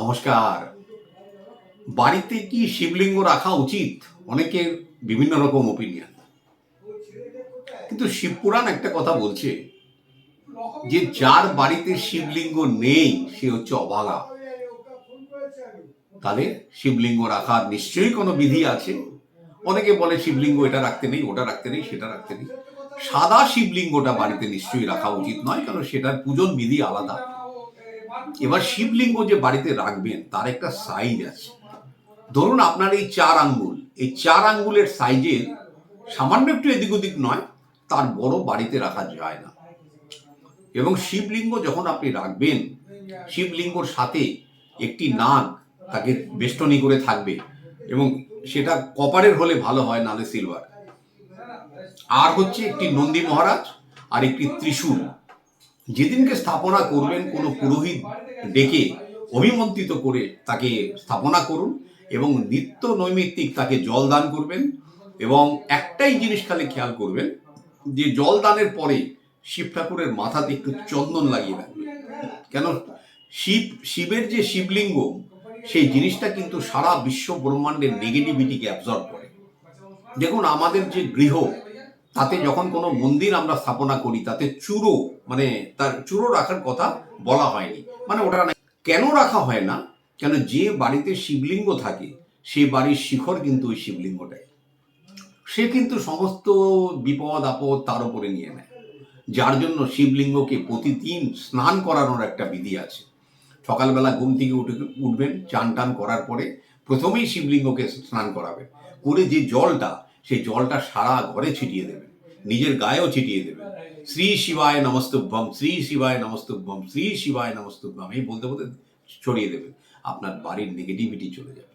নমস্কার। বাড়িতে কি শিবলিঙ্গ রাখা উচিত? অনেকের বিভিন্ন রকম ওপিনিয়ন কিন্তু শিবপুরাণ একটা কথা বলছে যে, যার বাড়িতে শিবলিঙ্গ নেই, সে হচ্ছে অভাগা। তাহলে শিবলিঙ্গ রাখার নিশ্চয়ই কোনো বিধি আছে? অনেকে বলে শিবলিঙ্গ এটা রাখতে নেই, ওটা রাখতে নেই, সেটা রাখতে নেই। সাদা শিবলিঙ্গটা বাড়িতে নিশ্চয়ই রাখা উচিত নয়, কারণ সেটার পূজন বিধি আলাদা। এবার শিবলিঙ্গ যে বাড়িতে রাখবেন, তার একটা সাইজ আছে। ধরুন আপনার এই চার আঙ্গুল, এই চার আঙ্গুলের সাইজের সামান্য একটু এদিক ওদিক নয়, তার বড় বাড়িতে রাখা যায় না। এবং শিবলিঙ্গ যখন আপনি রাখবেন, শিবলিঙ্গর সাথে একটি নাগ তাকে বেষ্টনী করে থাকবে এবং সেটা কপারের হলে ভালো হয়, নালে সিলভার আর হচ্ছে একটি নন্দী মহারাজ আর একটি ত্রিশূল। যেদিনকে স্থাপনা করবেন কোনো পুরোহিত ডেকে অভিমন্ত্রিত করে তাকে স্থাপনা করুন এবং নিত্য নৈমিত্তিক তাকে জল দান করবেন এবং একটাই জিনিস খালি খেয়াল করবেন যে জল দানের পরে শিব ঠাকুরের মাথাতে একটু চন্দন লাগিয়ে রাখবেন। কেন? শিব, শিবের যে শিবলিঙ্গ, সেই জিনিসটা কিন্তু সারা বিশ্ব ব্রহ্মাণ্ডের নেগেটিভিটিকে অ্যাবজর্ব করে। দেখুন, আমাদের যে গৃহ তাতে যখন কোনো মন্দির আমরা স্থাপনা করি, তাতে চূড়ো মানে তার চূড়ো রাখার কথা বলা হয়নি। মানে ওটা কেন রাখা হয় না? কেন যে বাড়িতে শিবলিঙ্গ থাকে, সে বাড়ির শিখর কিন্তু ওই শিবলিঙ্গটাই। সে কিন্তু সমস্ত বিপদ, আপদ তার উপরে নিয়ে নেয়। যার জন্য শিবলিঙ্গকে প্রতিদিন স্নান করানোর একটা বিধি আছে। সকালবেলা ঘুম থেকে উঠে উঠবেন, চান টান করার পরে প্রথমেই শিবলিঙ্গকে স্নান করাবেন। করে যে জলটা সেই জলটা সারা ঘরে ছিটিয়ে দেবেন নিজের গায়েও ছিটিয়ে দেবেন শ্রী শিবায় নমস্তুভ্যম, শ্রী শিবায় নমস্তুভ্যম, শ্রী শিবায় নমস্তুভ্যম এই বলতে বলতে ছড়িয়ে দেবেন আপনার বাড়ির নেগেটিভিটি চলে যাবে।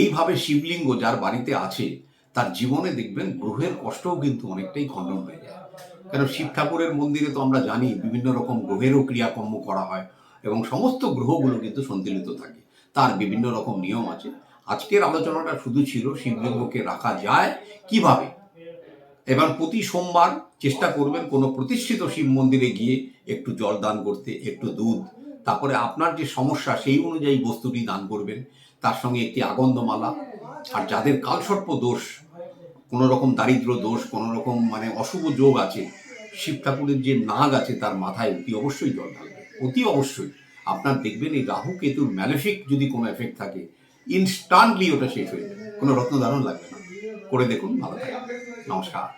এইভাবে শিবলিঙ্গ যার বাড়িতে আছে, তার জীবনে দেখবেন গ্রহের কষ্টও কিন্তু অনেকটাই খণ্ডন হয়ে যায়। কেন শিব ঠাকুরের মন্দিরে তো আমরা জানি বিভিন্ন রকম গ্রহেরও ক্রিয়াকর্ম করা হয় এবং সমস্ত গ্রহগুলো কিন্তু সন্তুলিত থাকে। তার বিভিন্ন রকম নিয়ম আছে। আজকের আলোচনাটা শুধু ছিল শিবলিঙ্গকে রাখা যায় কীভাবে? এবার প্রতি সোমবার চেষ্টা করবেন কোনো প্রতিষ্ঠিত শিব মন্দিরে গিয়ে একটু জল দান করতে, একটু দুধ। তারপরে আপনার যে সমস্যা, সেই অনুযায়ী বস্তুটি দান করবেন। তার সঙ্গে একটি আগন্ধমালা আর যাদের কালসর্প দোষ কোনো রকম দারিদ্র দোষ কোনো রকম মানে অশুভ যোগ আছে, শিব ঠাকুরের যে নাগ আছে তার মাথায় অতি অবশ্যই জল ঢালবে অতি অবশ্যই। আপনার দেখবেন এই রাহু কেতুর ম্যালেফিক যদি কোনো এফেক্ট থাকে ইনস্টান্টলি ওটা শেষ হয়ে যাবে। কোনো রত্ন দারুণ লাগবে না। করে দেখুন, ভালো থাকে নমস্কার।